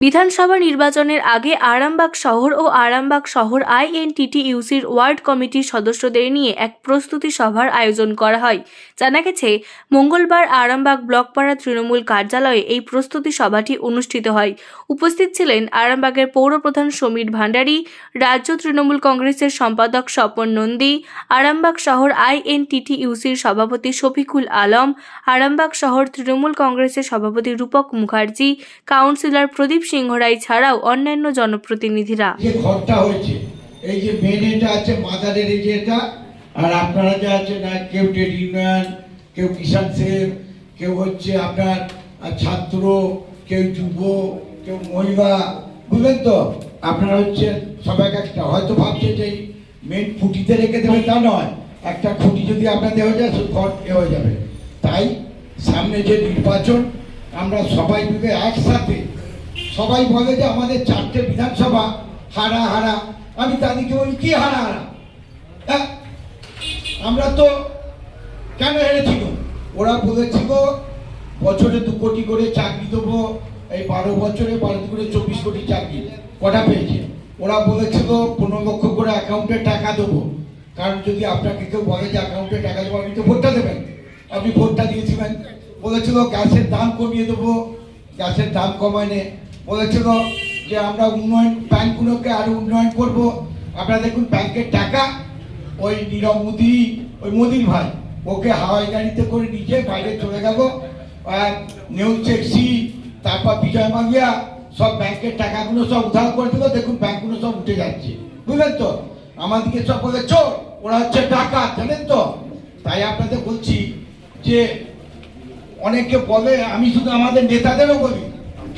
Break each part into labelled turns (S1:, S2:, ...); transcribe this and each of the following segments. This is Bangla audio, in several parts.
S1: বিধানসভা নির্বাচনের আগে আরামবাগ শহর ও আরামবাগ শহর আইএনটিটিইউসির ওয়ার্ড কমিটির সদস্যদের নিয়ে এক প্রস্তুতি সভার আয়োজন করা হয়। জানা গেছে, মঙ্গলবার আরামবাগ ব্লকপাড়া তৃণমূল কার্যালয়ে এই প্রস্তুতি সভাটি অনুষ্ঠিত হয়। উপস্থিত ছিলেন আরামবাগের পৌরপ্রধান সমীর ভান্ডারী, রাজ্য তৃণমূল কংগ্রেসের সম্পাদক স্বপন নন্দী, আরামবাগ শহর আইএনটিটিইউসির সভাপতি শফিকুল আলম, আরামবাগ শহর তৃণমূল কংগ্রেসের সভাপতি রূপক মুখার্জি, কাউন্সিলর প্রদীপ সিংহ ছাড়াও অন্যান্য জনপ্রতিনিধিরা।
S2: যে ঘরটা হয়েছে, এই যে মেন এটা আছে, মাদারের এই যে এটা, আর আপনারা যে আছেন, আর কেউ ট্রেড ইউনিয়ন কেউ কিষাণ সেল কেউ হচ্ছে আপনার ছাত্র, কেউ যুব, কেউ মহিলা, বুঝলেন তো? আপনারা হচ্ছে সবাই একটা। হয়তো ভাবছে যে মেন খুঁটিতে রেখে দেবে তা নয়। একটা খুঁটি যদি আপনাদের হয়ে যায় ঘর এ হয়ে যাবে। তাই সামনে যে নির্বাচন, আমরা সবাই মিলে একসাথে সবাই বলে যে আমাদের চারটে বিধানসভা, হারা হারা। আমি তাদেরকে বলি, কি হারা হারা? হ্যাঁ? আমরা তো কেন হেরেছিল ওরা বলেছিল, বছরে দু কোটি করে চাকরি দেবো, এই বারো বছরে বারো করে চব্বিশ কোটি চাকরি কটা পেয়েছে? ওরা বলেছিল, পনেরো লক্ষ করে অ্যাকাউন্টে টাকা দেবো। কারণ যদি আপনাকে কেউ বলে যে অ্যাকাউন্টে টাকা দেবো, আপনি তো ভোটটা দেবেন। আপনি ভোটটা দিয়েছিলেন। বলেছিল, গ্যাসের দাম কমিয়ে দেবো। গ্যাসের দাম কমায়নে বলেছিল যে আমরা উন্নয়ন ব্যাংকগুলোকে আরও উন্নয়ন করব। আপনারা দেখুন ব্যাংকের টাকা, ওই নীরব মোদি, ওই মোদির ভাই, ওকে হাওয়াই গাড়িতে করে নিচে বাইরে চলে গেল। নিউজ চেকসি তারপর বিজয় মালিয়া সব ব্যাংকের টাকাগুলো সব উদ্ধার করে দিল। দেখুন ব্যাংকগুলো সব উঠে যাচ্ছে। বুঝলেন তো? আমাদেরকে সব বলে, চোর, ওরা হচ্ছে টাকা জানেন তো? তাই আপনাদের বলছি যে, অনেকে বলে, আমি শুধু আমাদের নেতাদেরও বলি।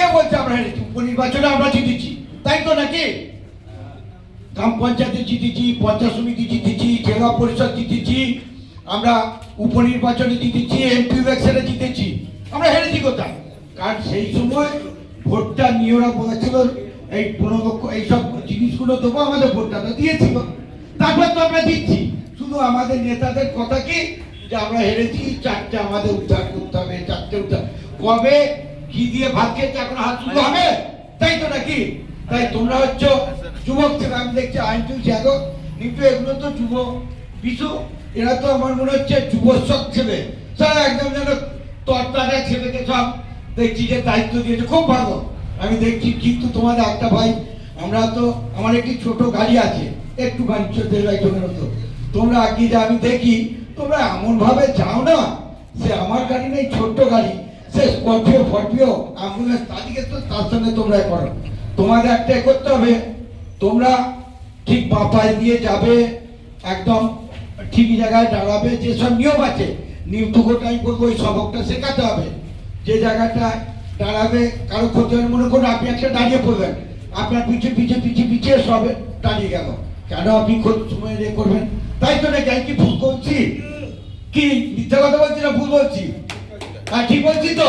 S2: কে বলছে আমরা হেরেছি? উপনির্বাচনে আমরা জিতেছি। তাই তো নাকি? গ্রাম পঞ্চায়েতে জিতেছি, পঞ্চায়েত সমিতি জিতেছি, জেলা পরিষদ জিতেছি, আমরা উপনির্বাচনে জিতেছি এমপি ইলেকশনে জিতেছি। আমরা হেরেছি কোথায়? কারণ সেই সময় ভোটটা নিয়ে ওরা বলেছিল, এই পনেরো লক্ষ এইসব জিনিসগুলো দেবো আমাদের ভোটটা দিয়েছিল। তারপর তো আমরা দিচ্ছি শুধু আমাদের নেতাদের কথা কি? যে আমরা হেরেছি, চারটে আমাদের উদ্ধার করতে হবে, চারটে উদ্ধার। কবে? কি দিয়ে ভাত খেয়েছে, এখন হাত তুলতে হবে। তাই তো নাকি? তাই তোমরা হচ্ছে যুবক ছেলে আমি দেখছি আইন তুলছি এখন কিন্তু এগুলো তো যুব বিশু, এরা তো আমার মনে হচ্ছে যুবসক ছেলে। সব একদম যেন তরতাজা ছেলেকে সব দেখছি যে দায়িত্ব দিয়েছে। খুব ভালো। আমি দেখছি কিন্তু তোমাদের একটা ভাই, আমরা তো, আমার একটি ছোট গাড়ি আছে, একটু গাড়ি ছোট একজনের মতো। তোমরা আগে যে আমি দেখি, তোমরা এমন ভাবে যাও না। সে আমার গাড়ি নেই, ছোট্ট গাড়ি। সে স্করপিও ফরপিও অ্যাম্বুলেন্স তাদেরকে তো তার সঙ্গে তোমরা করো। তোমাদের একটা এ করতে হবে। তোমরা ঠিক বাপায় দিয়ে যাবে, একদম ঠিক জায়গায় দাঁড়াবে। যেসব নিয়ম আছে নিয়মটুকুটা আমি বলব, ওই সবকটা শেখাতে হবে। যে জায়গাটায় দাঁড়াবে, কারও ক্ষতি হয় মনে করুন আপনি একটা দাঁড়িয়ে পড়বেন আপনার পিছে পিছে পিছে পিছে সবে দাঁড়িয়ে গেল। কেন আপনি সময় ইয়ে করবেন? তাই তো নাকি আমি কি ভুল করছি কি মিথ্যা কথা বলছি না ভুল বলছি? হ্যাঁ ঠিক বলছি তো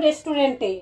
S3: রেস্টুরেন্টে